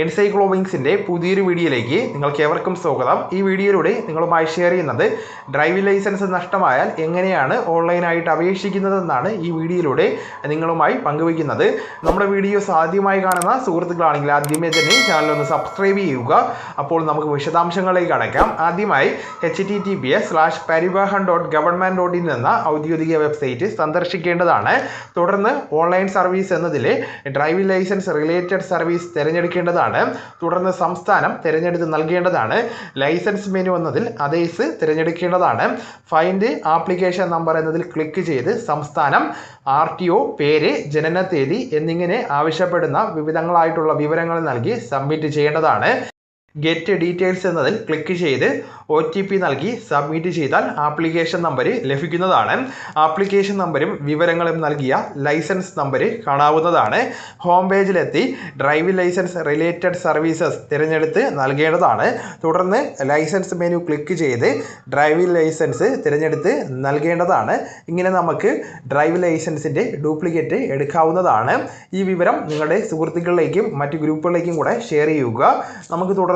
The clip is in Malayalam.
എൻസൈക്ലോവിങ്സിന്റെ പുതിയൊരു വീഡിയോയിലേക്ക് നിങ്ങൾക്ക് ഏവർക്കും സ്വാഗതം. ഈ വീഡിയോയിലൂടെ നിങ്ങളുമായി ഷെയർ ചെയ്യുന്നത് ഡ്രൈവിംഗ് ലൈസൻസ് നഷ്ടമായാൽ എങ്ങനെയാണ് ഓൺലൈനായിട്ട് അപേക്ഷിക്കുന്നതെന്നാണ് ഈ വീഡിയോയിലൂടെ നിങ്ങളുമായി പങ്കുവയ്ക്കുന്നത്. നമ്മുടെ വീഡിയോസ് ആദ്യമായി കാണുന്ന സുഹൃത്തുക്കളാണെങ്കിൽ ആദ്യമേ തന്നെ ചാനൽ ഒന്ന് സബ്സ്ക്രൈബ് ചെയ്യുക. അപ്പോൾ നമുക്ക് വിശദാംശങ്ങളിലേക്ക് അടയ്ക്കാം ആദ്യമായി H T T P S slash Parivahan dot government dot in എന്ന ഔദ്യോഗിക വെബ്സൈറ്റ് സന്ദർശിക്കേണ്ടതാണ്. തുടർന്ന് ഓൺലൈൻ സർവീസ് എന്നതിലെ ഡ്രൈവിംഗ് ലൈസൻസ് റിലേറ്റഡ് സർവീസ് തിരഞ്ഞെടുക്കേണ്ടതാണ്. തുടർന്ന് സംസ്ഥാനം തിരഞ്ഞെടുത്ത് നൽകേണ്ടതാണ്. ലൈസൻസ് മെനു എന്നതിൽ അതേസ് തിരഞ്ഞെടുക്കേണ്ടതാണ്. ഫൈൻഡ് ആപ്ലിക്കേഷൻ നമ്പർ എന്നതിൽ ക്ലിക്ക് ചെയ്ത് സംസ്ഥാനം ആർ ടി ഒ പേര് ജനന തീയതി എന്നിങ്ങനെ ആവശ്യപ്പെടുന്ന വിവിധങ്ങളായിട്ടുള്ള വിവരങ്ങൾ നൽകി സബ്മിറ്റ് ചെയ്യേണ്ടതാണ്. ഗെറ്റ് ഡീറ്റെയിൽസ് എന്നതിൽ ക്ലിക്ക് ചെയ്ത് ഒ ടി പി നൽകി സബ്മിറ്റ് ചെയ്താൽ ആപ്ലിക്കേഷൻ നമ്പർ ലഭിക്കുന്നതാണ്. ആപ്ലിക്കേഷൻ നമ്പരും വിവരങ്ങളും നൽകിയ ലൈസൻസ് നമ്പർ കാണാവുന്നതാണ്. ഹോം പേജിലെത്തി ഡ്രൈവിംഗ് ലൈസൻസ് റിലേറ്റഡ് സർവീസസ് തിരഞ്ഞെടുത്ത് നൽകേണ്ടതാണ്. തുടർന്ന് ലൈസൻസ് മെനു ക്ലിക്ക് ചെയ്ത് ഡ്രൈവിംഗ് ലൈസൻസ് തിരഞ്ഞെടുത്ത് നൽകേണ്ടതാണ്. ഇങ്ങനെ നമുക്ക് ഡ്രൈവിംഗ് ലൈസൻസിന്റെ ഡ്യൂപ്ലിക്കേറ്റ് എടുക്കാവുന്നതാണ്. ഈ വിവരം നിങ്ങളുടെ സുഹൃത്തുക്കളിലേക്കും മറ്റ് ഗ്രൂപ്പുകളിലേക്കും കൂടെ ഷെയർ ചെയ്യുക. നമുക്ക്